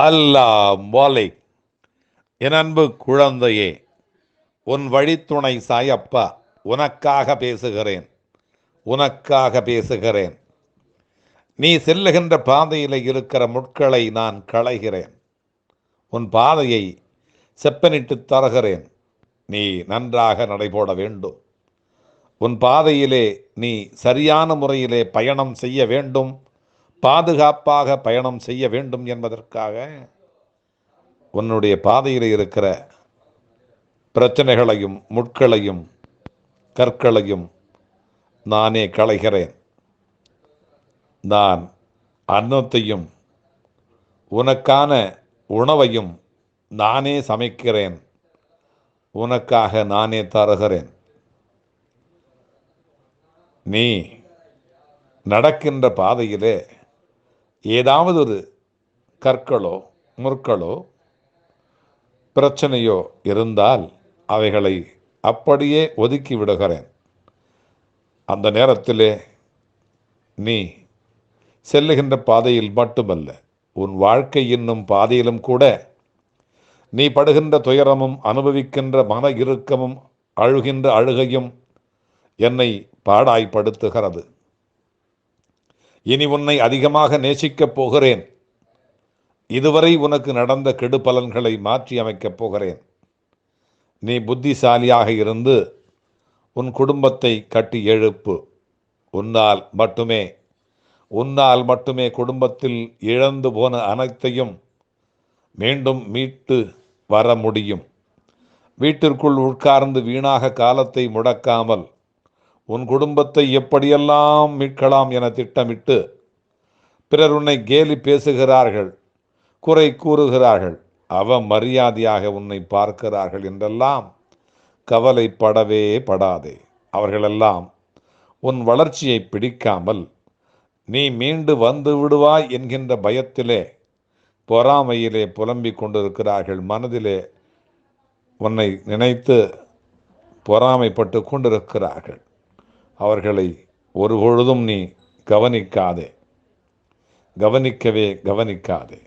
அல்லா மோலை என் அன்பு குழந்தையே உன் வழித்துணை சாயப்பா உனக்காக பேசுகிறேன் உனக்காக பேசுகிறேன். நீ செல்லுகின்ற பாதையில் இருக்கிற முட்களை நான் களைகிறேன். உன் பாதையை செப்பனிட்டு தருகிறேன். நீ நன்றாக நடைபோட வேண்டும். உன் பாதையிலே நீ சரியான முறையிலே பயணம் செய்ய வேண்டும். பாதுகாப்பாக பயணம் செய்ய வேண்டும் என்பதற்காக உன்னுடைய பாதையில் இருக்கிற பிரச்சனைகளையும் முட்களையும் கற்களையும் நானே களைகிறேன். நான் அன்னத்தையும் உனக்கான உணவையும் நானே சமைக்கிறேன். உனக்காக நானே தருகிறேன். நீ நடக்கின்ற பாதையிலே ஏதாவது ஒரு கற்களோ முற்களோ பிரச்சனையோ இருந்தால் அவைகளை அப்படியே ஒதுக்கி விடுகிறேன். அந்த நேரத்திலே நீ செல்லுகின்ற பாதையில் மட்டுமல்ல உன் வாழ்க்கை என்னும் பாதையிலும் கூட நீ படுகின்ற துயரமும் அனுபவிக்கின்ற மன இறுக்கமும் அழுகின்ற அழுகையும் என்னை பாடாய்ப்படுத்துகிறது. இனி உன்னை அதிகமாக நேசிக்கப் போகிறேன். இதுவரை உனக்கு நடந்த கெடு பலன்களை மாற்றி அமைக்கப் போகிறேன். நீ புத்திசாலியாக இருந்து உன் குடும்பத்தை கட்டி எழுப்பு. உன்னால் மட்டுமே உன்னால் மட்டுமே குடும்பத்தில் இழந்து போன அனைத்தையும் மீண்டும் மீட்டு வர முடியும். வீட்டிற்குள் உட்கார்ந்து வீணாக காலத்தை முடக்காமல் உன் குடும்பத்தை எப்படியெல்லாம் மீட்கலாம் என திட்டமிட்டு பிறர் உன்னை கேலி பேசுகிறார்கள் குறை கூறுகிறார்கள் அவ மரியாதையாக உன்னை பார்க்கிறார்கள் என்றெல்லாம் கவலைப்படவே படாதே. அவர்களெல்லாம் உன் வளர்ச்சியை பிடிக்காமல் நீ மீண்டு வந்து விடுவாய் என்கின்ற பயத்திலே பொறாமையிலே புலம்பிக் கொண்டிருக்கிறார்கள். மனதிலே உன்னை நினைத்து பொறாமைப்பட்டு கொண்டிருக்கிறார்கள். அவர்களை ஒரு பொழுதும் நீ கவனிக்காதே. கவனிக்கவே கவனிக்காதே.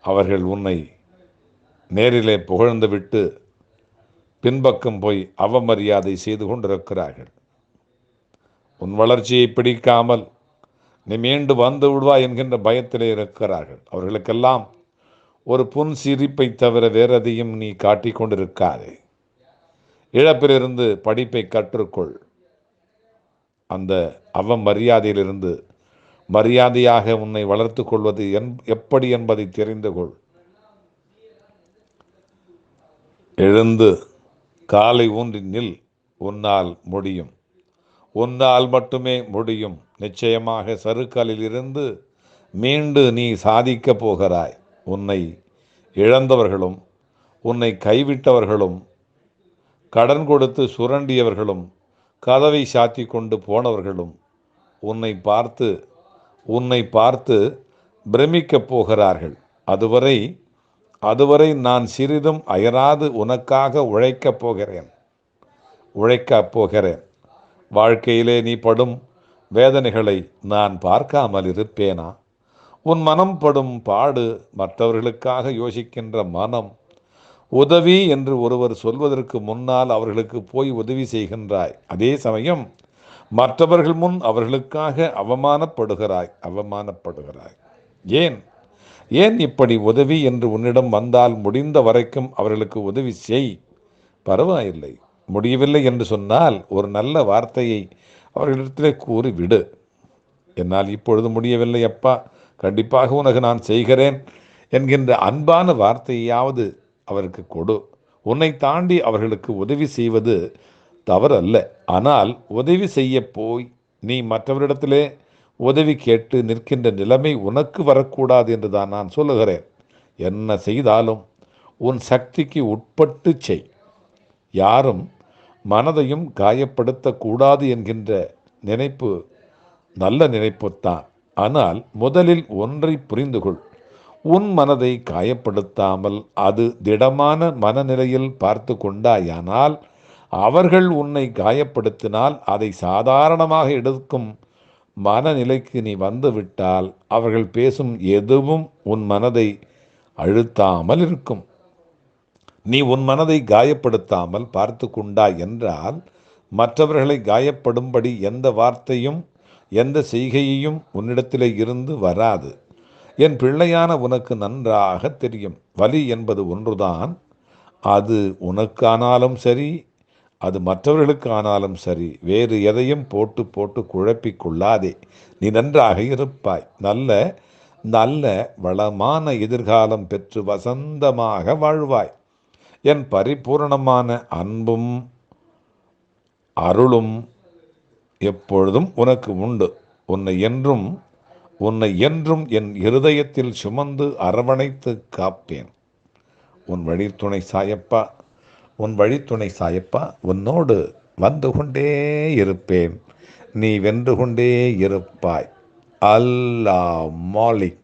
அவர்கள் உன்னை நேரிலே புகழ்ந்து விட்டு பின்பக்கம் போய் அவமரியாதை செய்து கொண்டிருக்கிறார்கள். உன் வளர்ச்சியை பிடிக்காமல் நீ மீண்டு வந்து விடுவா என்கின்ற பயத்திலே இருக்கிறார்கள். அவர்களுக்கெல்லாம் ஒரு புன் சிரிப்பை தவிர வேறெதையும் நீ காட்டிக் கொண்டிருக்காதே. இழப்பிலிருந்து படிப்பை கற்றுக்கொள். அந்த அவமரியாதையிலிருந்து மரியாதையாக உன்னை வளர்த்து கொள்வது என் எப்படி என்பதை தெரிந்து கொள். எழுந்து காலை ஊன்றி நில் உன்னால் முடியும். உன்னால் மட்டுமே முடியும். நிச்சயமாக சருக்களில் இருந்து மீண்டு நீ சாதிக்கப் போகிறாய். உன்னை இழந்தவர்களும் உன்னை கைவிட்டவர்களும் கடன் கொடுத்து சுரண்டியவர்களும் கதவை சாத்தி கொண்டு போனவர்களும் உன்னை பார்த்து உன்னை பார்த்து பிரமிக்கப் போகிறார்கள். அதுவரை அதுவரை நான் சிறிதும் அயராது உனக்காக உழைக்கப் போகிறேன். உழைக்கப் போகிறேன். வாழ்க்கையிலே நீ படும் வேதனைகளை நான் பார்க்காமல் இருப்பேனா? உன் மனம் படும் பாடு மற்றவர்களுக்காக யோசிக்கின்ற மனம் உதவி என்று ஒருவர் சொல்வதற்கு முன்னால் அவர்களுக்கு போய் உதவி செய்கின்றாய். அதே சமயம் மற்றவர்கள் முன் அவர்களுக்காக அவமானப்படுகிறாய் அவமானப்படுகிறாய். ஏன்? ஏன் இப்படி உதவி என்று உன்னிடம் வந்தால் முடிந்த வரைக்கும் அவர்களுக்கு உதவி செய். பரவாயில்லை முடியவில்லை என்று சொன்னால் ஒரு நல்ல வார்த்தையை அவர்களிடத்திலே கூறி விடு என்னால் இப்பொழுது முடியவில்லை அப்பா. கண்டிப்பாக உனக்கு நான் செய்கிறேன் என்கின்ற அன்பான வார்த்தையாவது அவருக்கு கொடு. உன்னை தாண்டி அவர்களுக்கு உதவி செய்வது தவறல்ல. ஆனால் உதவி செய்ய போய் நீ மற்றவரிடத்திலே உதவி கேட்டு நிற்கின்ற நிலைமை உனக்கு வரக்கூடாது என்று தான் நான் சொல்லுகிறேன். என்ன செய்தாலும் உன் சக்திக்கு உட்பட்டு செய். யாரும் மனதையும் காயப்படுத்தக்கூடாது என்கின்ற நினைப்பு நல்ல நினைப்புத்தான். ஆனால் முதலில் ஒன்றை புரிந்து கொள் உன் மனதை காயப்படுத்தாமல் அது திடமான மனநிலையில் பார்த்து கொண்டாயானால் அவர்கள் உன்னை காயப்படுத்தினால் அதை சாதாரணமாக எடுக்கும் மனநிலைக்கு நீ வந்துவிட்டால் அவர்கள் பேசும் எதுவும் உன் மனதை அழுத்தாமல் இருக்கும். நீ உன் மனதை காயப்படுத்தாமல் பார்த்து கொண்டாய் என்றால் மற்றவர்களை காயப்படும்படி எந்த வார்த்தையும் எந்த செய்கையையும் உன்னிடத்திலே இருந்து வராது. என் பிள்ளையான உனக்கு நன்றாக தெரியும். வலி என்பது ஒன்றுதான். அது உனக்கானாலும் சரி அது மற்றவர்களுக்கானாலும் சரி வேறு எதையும் போட்டு போட்டு குழப்பிக் கொள்ளாதே நீ நன்றாக இருப்பாய். நல்ல நல்ல வளமான எதிர்காலம் பெற்று வசந்தமாக வாழ்வாய். என் பரிபூரணமான அன்பும் அருளும் எப்பொழுதும் உனக்கு உண்டு. உன்னை என்றும் உன்னை என்றும் என் இருதயத்தில் சுமந்து அரவணைத்து காப்பேன். உன் வழித்துணை சாயப்பா உன் வழித்துணை சாயப்பா உன்னோடு வந்து கொண்டே இருப்பேன். நீ வென்று கொண்டே இருப்பாய். அல்லா மாலிக்.